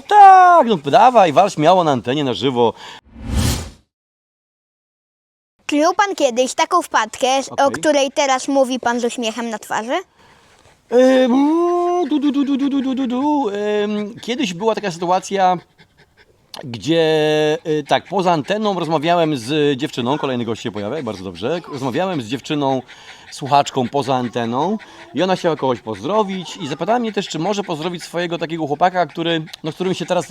Tak, no dawaj, wal śmiało na antenie na żywo. Czy miał pan kiedyś taką wpadkę, o Okej. której teraz mówi pan z uśmiechem na twarzy? Du, du, du, du, du, du, du, du, du. Ym, Kiedyś była taka sytuacja, gdzie y, tak, poza anteną rozmawiałem z dziewczyną, kolejny gość się pojawia, bardzo dobrze. Rozmawiałem z dziewczyną, słuchaczką poza anteną i ona chciała kogoś pozdrowić i zapytała mnie też, czy może pozdrowić swojego takiego chłopaka, który, no, z którym się teraz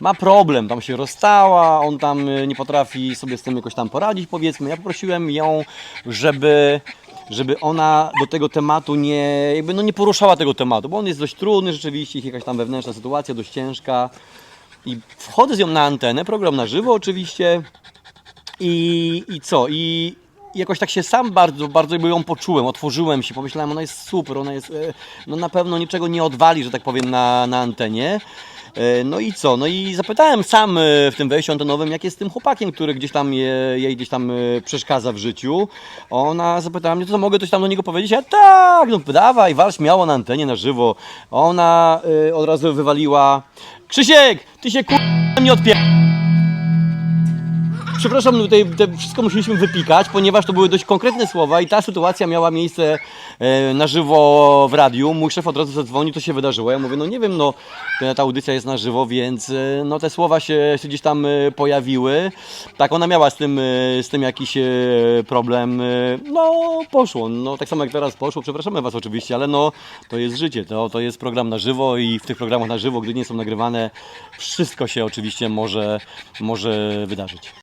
ma problem, tam się rozstała, on tam y, nie potrafi sobie z tym jakoś tam poradzić, powiedzmy. Ja poprosiłem ją, żeby żeby ona do tego tematu nie, jakby no nie poruszała tego tematu, bo on jest dość trudny rzeczywiście, jakaś tam wewnętrzna sytuacja, dość ciężka. I wchodzę z nią na antenę, program na żywo oczywiście. I, i co? I jakoś tak się sam bardzo, bardzo ją poczułem, otworzyłem się, pomyślałem, ona jest super, ona jest, e, no na pewno niczego nie odwali, że tak powiem, na, na antenie. E, No i co? No i zapytałem sam e, w tym wejściu antenowym, jak jest z tym chłopakiem, który gdzieś tam je, jej gdzieś tam e, przeszkadza w życiu. Ona zapytała mnie, to mogę coś tam do niego powiedzieć? Ja tak, no dawaj, wal śmiało na antenie na żywo. Ona e, od razu wywaliła, Krzysiek, ty się kur... nie odpie... Przepraszam, tutaj te wszystko musieliśmy wypikać, ponieważ to były dość konkretne słowa i ta sytuacja miała miejsce e, na żywo w radiu. Mój szef od razu zadzwonił, to się wydarzyło. Ja mówię, no nie wiem, no ta, audycja jest na żywo, więc e, no te słowa się, się gdzieś tam e, pojawiły. Tak, ona miała z tym, z tym jakiś problem. No poszło, no tak samo jak teraz poszło. Przepraszamy Was oczywiście, ale no to jest życie, to, to jest program na żywo i w tych programach na żywo, gdy nie są nagrywane, wszystko się oczywiście może, może wydarzyć.